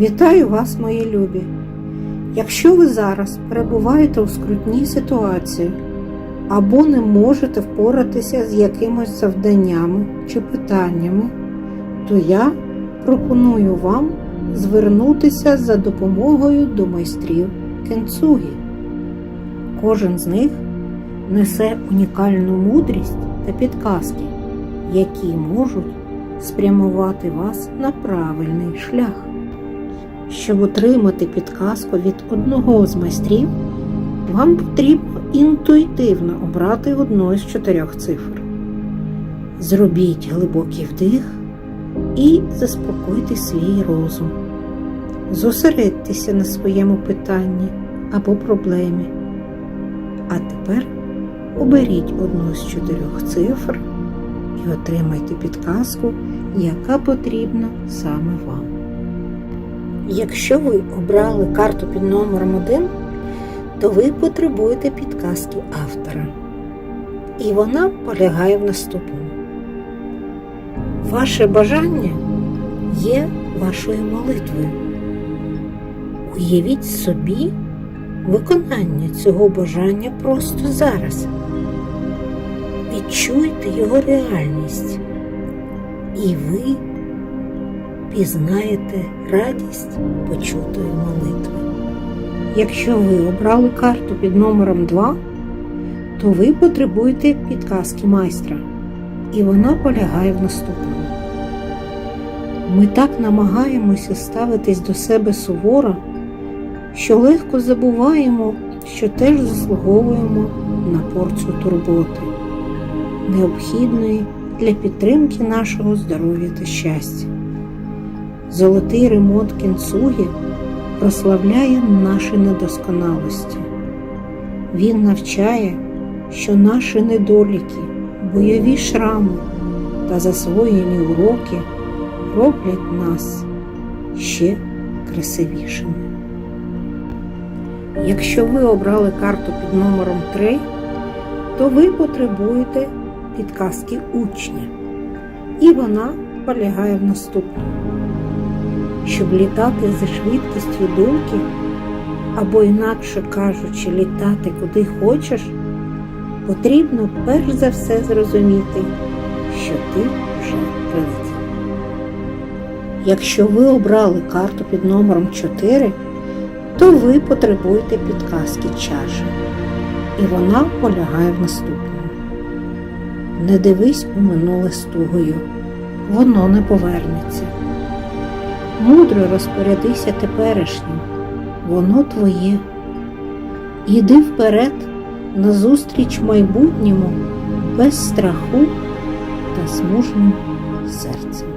Вітаю вас, мої любі! Якщо ви зараз перебуваєте у скрутній ситуації або не можете впоратися з якимось завданнями чи питаннями, то я пропоную вам звернутися за допомогою до майстрів кенцугі. Кожен з них несе унікальну мудрість та підказки, які можуть спрямувати вас на правильний шлях. Щоб отримати підказку від одного з майстрів, вам потрібно інтуїтивно обрати одну з чотирьох цифр. Зробіть глибокий вдих і заспокойте свій розум. Зосередьтеся на своєму питанні або проблемі. А тепер оберіть одну з чотирьох цифр і отримайте підказку, яка потрібна саме вам. Якщо ви обрали карту під номером 1, то ви потребуєте підказки автора. І вона полягає в наступному. Ваше бажання є вашою молитвою. Уявіть собі виконання цього бажання просто зараз. Відчуйте його реальність, і ви пізнаєте радість почутої молитви. Якщо ви обрали карту під номером 2, то ви потребуєте підказки майстра, і вона полягає в наступному. Ми так намагаємося ставитись до себе суворо, що легко забуваємо, що теж заслуговуємо на порцію турботи, необхідної для підтримки нашого здоров'я та щастя. Золотий ремонт кінцуги прославляє наші недосконалості. Він навчає, що наші недоліки, бойові шрами та засвоєні уроки роблять нас ще красивішими. Якщо ви обрали карту під номером 3, то ви потребуєте підказки учня, і вона полягає в наступному. Щоб літати за швидкістю думки, або, інакше кажучи, літати куди хочеш, потрібно перш за все зрозуміти, що ти вже прилетів. Якщо ви обрали карту під номером 4, то ви потребуєте підказки чаші, і вона полягає в наступному. Не дивись у минуле з тугою, воно не повернеться. Мудро розпорядися теперішнім, воно твоє. Іди вперед назустріч майбутньому без страху та з мужнім серцем.